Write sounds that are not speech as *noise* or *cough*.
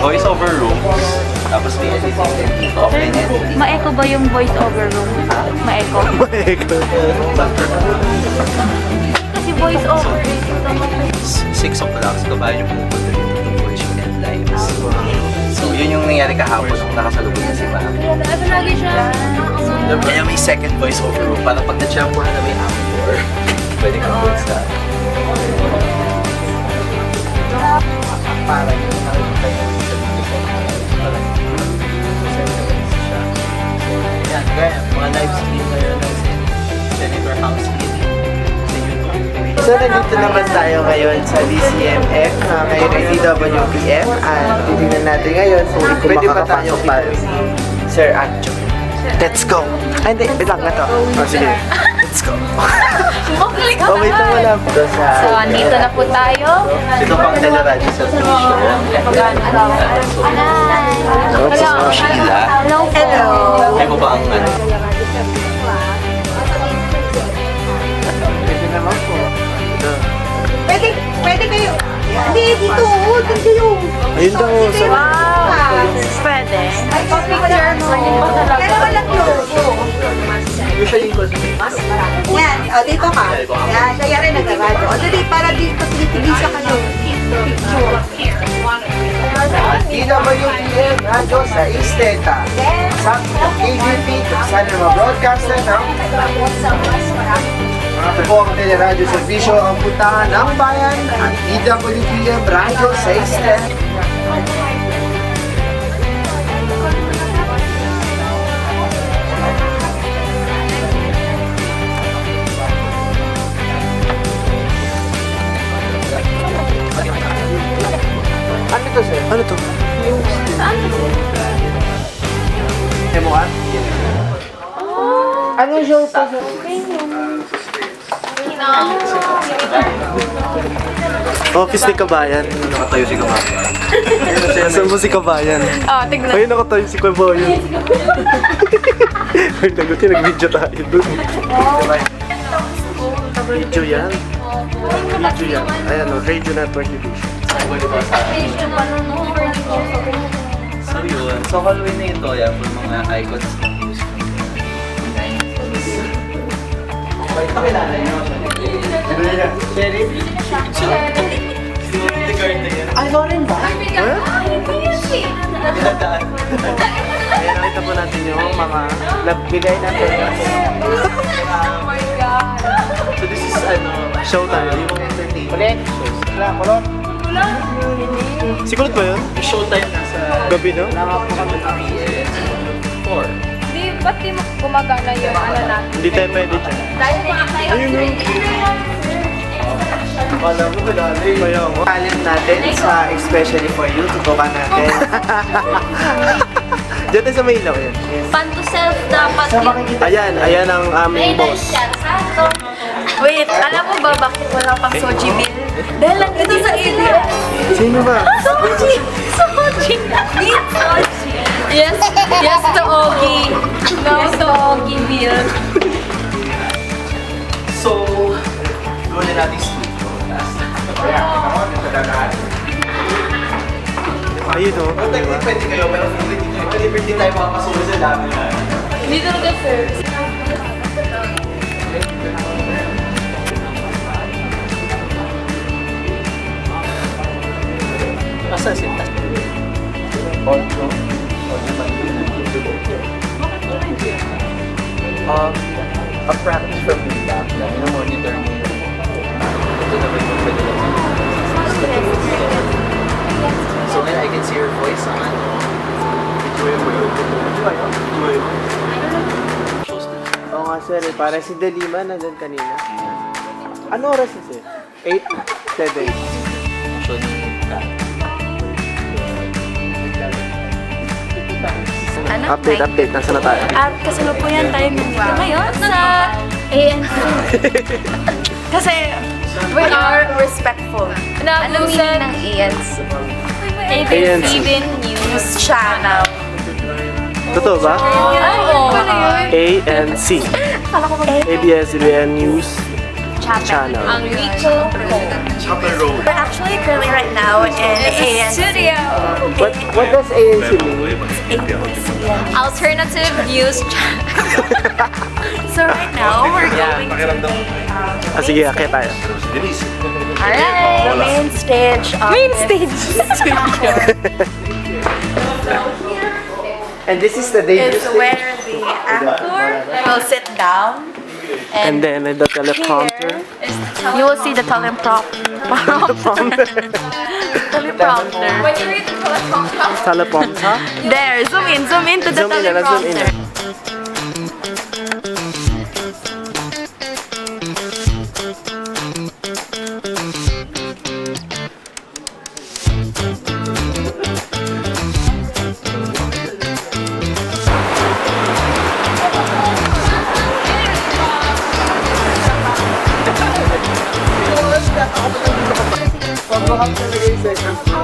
voice over room. Tapos may editing din dito. Sir, ma-echo ba yung voice over room? Ma-echo? *laughs* Ma-echo. Kasi voice over is ito. 6 o'clock, so kabayan yung pupunta rin yung version and lives. So yun yung nangyari kahapon nung nakasalubong na si Ma'am. Ano lagi siya? Ano, ano. Diba? Kaya may second voice over room para pag na-champo na may amor, *laughs* pwede kang voice na. Para yung nakikita yung sa video ko. Parang siya. So, yan, gaya, mga live stream ngayon ng Senator House Meeting sa YouTube. So, nandito naman tayo ngayon sa DCMF uh, kay DWPM at titignan natin ngayon kung pwede ba tayo para Sir Ancho. Let's go! Ay, hindi. Wait lang na to. Oh, sige. Let's go. *laughs* oh, wait lang wala po sa... So, andito na po tayo. Ito pang teleradyo sa vision. Hello. So, Sheila, Hello. Hello. ay mo ba ang ano? Pwede naman po. Pwede, pwede kayo. Hindi, dito. Dito kayo. Ayun daw. Wow. Pwede. Ay, picture mo. Pero walang logo. Usually, Yan, o dito ka. Yan, kaya rin nag-radyo. O dali, para dito, tinitigisa kayo. Picture. DWPM Radyo sa Isteta. Sa KGP, sa mga broadcaster ng mga tubong teleradyo servisyo ang puntahan ng bayan ang DWPM Radyo sa Isteta. Ano Emuan? Anong show po, sir? Office ni Kabayan. nakatayo si Kamama. Saan mo si Kabayan? Oh, tignan. Ayun, nakatayo si Kabayan. Ay, nagot yun, nag-video tayo dun. Video yan. Video yan. Ayan, o, Radio Network Division. So yun, so Halloween na ito, yan, for mga icons ng music. Pakilala niyo Sherry? Si Garda yan. Ay, Lauren ba? Huh? Pinagdaan. Ayan, nakita po natin yung mga nagbigay natin. So this is ano, Show tayo. yung entertainment Ulit. shows. Si Kulot ba yun? Showtime nasa Gabi, no? 3 and 4. Di, ba't di mo gumagana yung ano natin? Hindi tayo pwede dyan. Ayun, no? Kala mo, madali. Kaya mo. Talent natin sa Especially For You. Tutukan natin. *laughs* Diyan tayo sa may ilaw yan. Yes. Pan to self dapat yun. Ayan, ayan ang aming boss. Wait, alam mo ba bakit wala pang Soji bill? Dahil lang ito sa area. Sino ba? Soji! Soji! Need Soji! Yes, yes to Ogi. No to Ogi bill. So, gawin na natin studio. Ayun, no? Pero technically pwede kayo, pero hindi pwede pwede tayo makakasulo sa dami na. Dito na sir. Asa si Tas? Man. Um, a practice from the back na monitor mo yung ito na ba yung pwede lang So ngayon I can see your voice on Enjoy mo yun. Enjoy mo. Enjoy mo. Shows na. Oo nga, sir. eh. Para si Delima nandun kanina. Ano oras na, sir? 8? 7? Ano? Update, update. Nasaan na tayo? At kasalukuyan tayo nandito ngayon sa ANC. *laughs* Kasi we are respectful. Ano meaning ng ANC? ABS-CBN News Channel. Totoo ba? Oo. A and C. ABS-CBN News Channel. Ang Chopper Road. We're actually currently right now in ANC. Studio. What, what does ANC mean? ABS-CBN alternative views *laughs* So right now, we're going to Ah, sige, akit tayo. Alright. The main stage of Main stage. And this is the day. is where the actor will sit down And then uh, the teleprompter. you will see the teleprompter. teleprompter. *laughs* When you read the teleprompter. Teleprompter. There, zoom in, zoom in to the Zoom in na, zoom in We'll have to